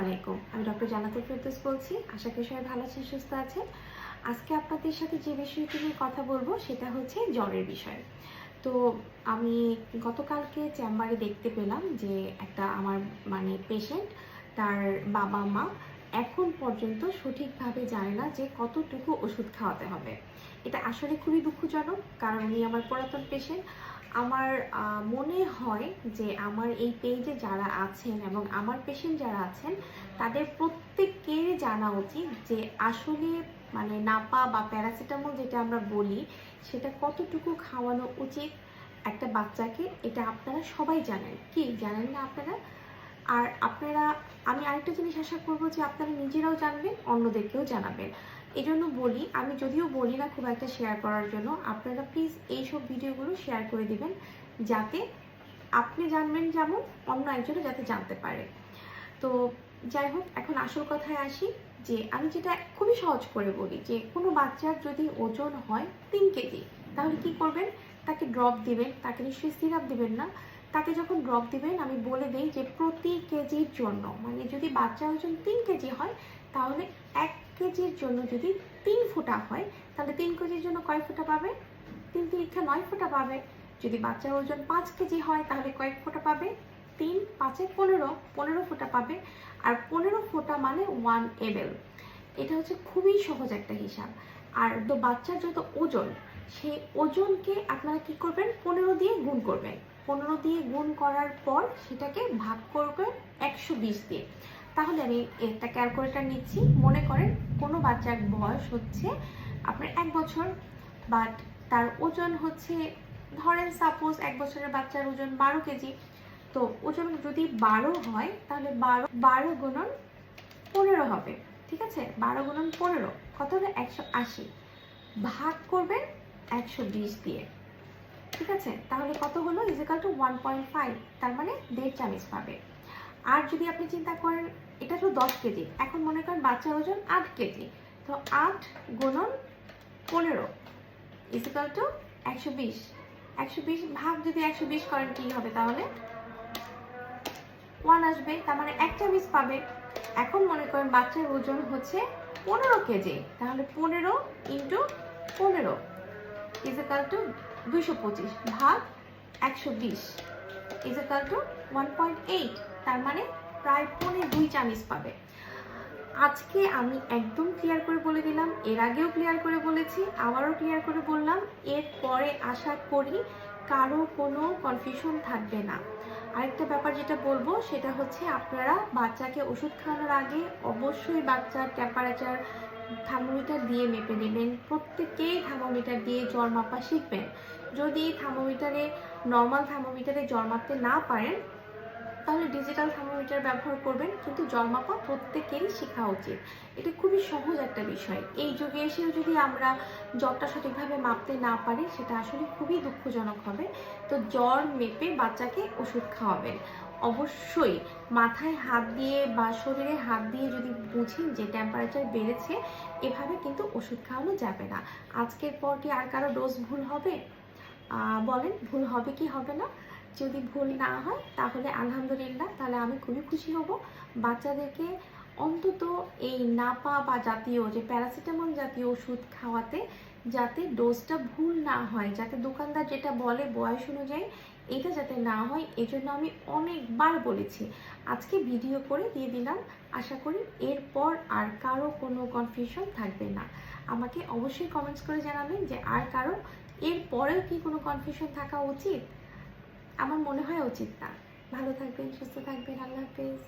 আলাইকুম। আমি ডক্টর জানাতুল ফেরদৌস বলছি। আশা করি সবাই ভালো আছেন, সুস্থ আছেন। আজকে আপনাদের সাথে যে বিষয়টি নিয়ে কথা বলব, সেটা হচ্ছে জ্বরের বিষয়। তো আমি গতকালকে চেম্বারে দেখতে পেলাম যে একটা আমার মানে পেশেন্ট তার বাবা মা এখন পর্যন্ত সঠিকভাবে জানে না যে কতটুকু ওষুধ খাওয়াতে হবে। এটা আসলে খুবই দুঃখজনক, কারণ উনি আমার পুরাতন পেশেন্ট আমার মনে হয় যে আমার এই পেজে যারা আছেন এবং আমার পেশেন্ট যারা আছেন, তাদের প্রত্যেকের জানা উচিত যে আসলে মানে নাপা বা প্যারাসিটামল যেটা আমরা বলি, সেটা কতটুকু খাওয়ানো উচিত একটা বাচ্চাকে, এটা আপনারা সবাই জানেন। কি জানেন না আপনারা? আর আপনারা, আমি আরেকটা জিনিস আশা করব যে আপনারা নিজেরাও জানবেন, অন্যদেরকেও জানাবেন। এই জন্য বলি, আমি যদিও বলি না খুব একটা শেয়ার করার জন্য, আপনারা প্লিজ এইসব ভিডিওগুলো শেয়ার করে দিবেন যাতে আপনি জানবেন যেমন অন্য একজনও যাতে জানতে পারে। তো যাই হোক, এখন আসল কথায় আসি যে, আমি যেটা খুবই সহজ করে বলি যে, কোনো বাচ্চার যদি ওজন হয় তিন কেজি, তাহলে কি করবেন? তাকে ড্রপ দিবেন, তাকে নিশ্চয়ই সিরাপ দিবেন না। তাকে যখন ড্রপ দিবেন, আমি বলে দিই যে, প্রতি কেজির জন্য মানে যদি বাচ্চার ওজন তিন কেজি হয়, তাহলে এক কেজির জন্য যদি তিন ফোঁটা হয়, তাহলে তিন কেজির জন্য কয় ফোঁটা পাবে? তিন তিরিক্ষা নয় ফোঁটা পাবে। যদি বাচ্চার ওজন পাঁচ কেজি হয়, তাহলে কয়েক ফোঁটা পাবে? তিন পাঁচে পনেরো পনেরো ফোঁটা পাবে। আর পনেরো ফোঁটা মানে ওয়ান এবেল এটা হচ্ছে খুবই সহজ একটা হিসাব। আর তো বাচ্চার যত ওজন, সেই ওজনকে আপনারা কি করবেন? পনেরো দিয়ে গুণ করবেন। পনেরো দিয়ে গুণ করার পর সেটাকে ভাগ করবেন একশো বিশ দিয়ে। তাহলে আমি একটা ক্যালকুলেটার নিচ্ছি। মনে করেন কোনো বাচ্চার বয়স হচ্ছে আপনার এক বছর বাট তার ওজন হচ্ছে, ধরেন সাপোজ এক বছরের বাচ্চার ওজন বারো কেজি, তো ওজন যদি বারো হয়, তাহলে বারো বারো গুণন পনেরো হবে, ঠিক আছে? বারো গুণন পনেরো, কত হবে? একশো আশি। ভাগ করবেন একশো বিশ দিয়ে, ঠিক আছে? তাহলে কত হলো? Is equal two one point five তার মানে দেড় চামচ পাবে। আর যদি আপনি চিন্তা করেন দশ কেজি। এখন মনে করেন বাচ্চার ওজন আট কেজি। তো আট গুণন পনেরো ইজিক্যাল টু একশো বিশ। একশো বিশ ভাগ যদি একশো বিশ করেন কি হবে তাহলে? ওয়ান আসবে, তার মানে একটা চামচ পাবে। এখন মনে করেন বাচ্চার ওজন হচ্ছে পনেরো কেজি। তাহলে পনেরো ইন্টু পনেরো ইজিক্যাল টু দুইশো পঁচিশ ভাগ একশো বিশ is equal two one point eight তার মানে প্রায় পৌনে দুই চামচ পাবে। আজকে আমি একদম ক্লিয়ার করে বলে দিলাম, এর আগেও ক্লিয়ার করে বলেছি, আবারও ক্লিয়ার করে বললাম, এর পরে আশা করি কারও কোনো কনফিউশন থাকবে না। আরেকটা ব্যাপার যেটা বলব, সেটা হচ্ছে আপনারা বাচ্চাকে ওষুধ খাওয়ানোর আগে অবশ্যই বাচ্চার টেম্পারেচার থার্মোমিটার দিয়ে মেপে নেবেন। প্রত্যেকেই থার্মোমিটার দিয়ে জ্বর মাপা শিখবেন। যদি থার্মোমিটারে নর্মাল থার্মোমিটারে জ্বর মাপতে না পারেন তাহলে ডিজিটাল থার্মোমিটার ব্যবহার করবেন, কিন্তু জ্বর মাপা প্রত্যেকেরই শেখা উচিত। এটা খুবই সহজ একটা বিষয়। এই যুগে এসেও যদি আমরা জ্বরটা সঠিকভাবে মাপতে না পারি, সেটা আসলে খুবই দুঃখজনক হবে। তো জ্বর মেপে বাচ্চাকে ওষুধ খাওয়াবেন। অবশ্যই মাথায় হাত দিয়ে বা শরীরে হাত দিয়ে যদি বুঝেন যে টেম্পারেচার বেড়েছে, এভাবে কিন্তু ওষুধ খাওয়ানো যাবে না। আজকের পর কি আর কারও ডোজ ভুল হবে? বলেন, ভুল হবে কি হবে না? যদি ভুল না হয়, তাহলে আলহামদুলিল্লাহ, তাহলে আমি খুবই খুশি হব। বাচ্চাদেরকে অন্তত এই নাপা বা জাতীয় যে প্যারাসিটামল জাতীয় ওষুধ খাওয়াতে, যাতে ডোজটা ভুল না হয়, যাতে দোকানদার যেটা বলে বয়স অনুযায়ী, এটা যাতে না হয়, এজন্য আমি অনেকবার বলেছি। আজকে ভিডিও করে দিয়ে দিলাম। আশা করি এরপর আর কারও কোনো কনফিউশন থাকবে না। আমাকে অবশ্যই কমেন্টস করে জানাবেন যে আর কারও এর পরেও কি কোনো কনফিউশন থাকা উচিত? আমার মনে হয় উচিত না। ভালো থাকবেন সুস্থ থাকবেন আল্লাহ হাফেজ।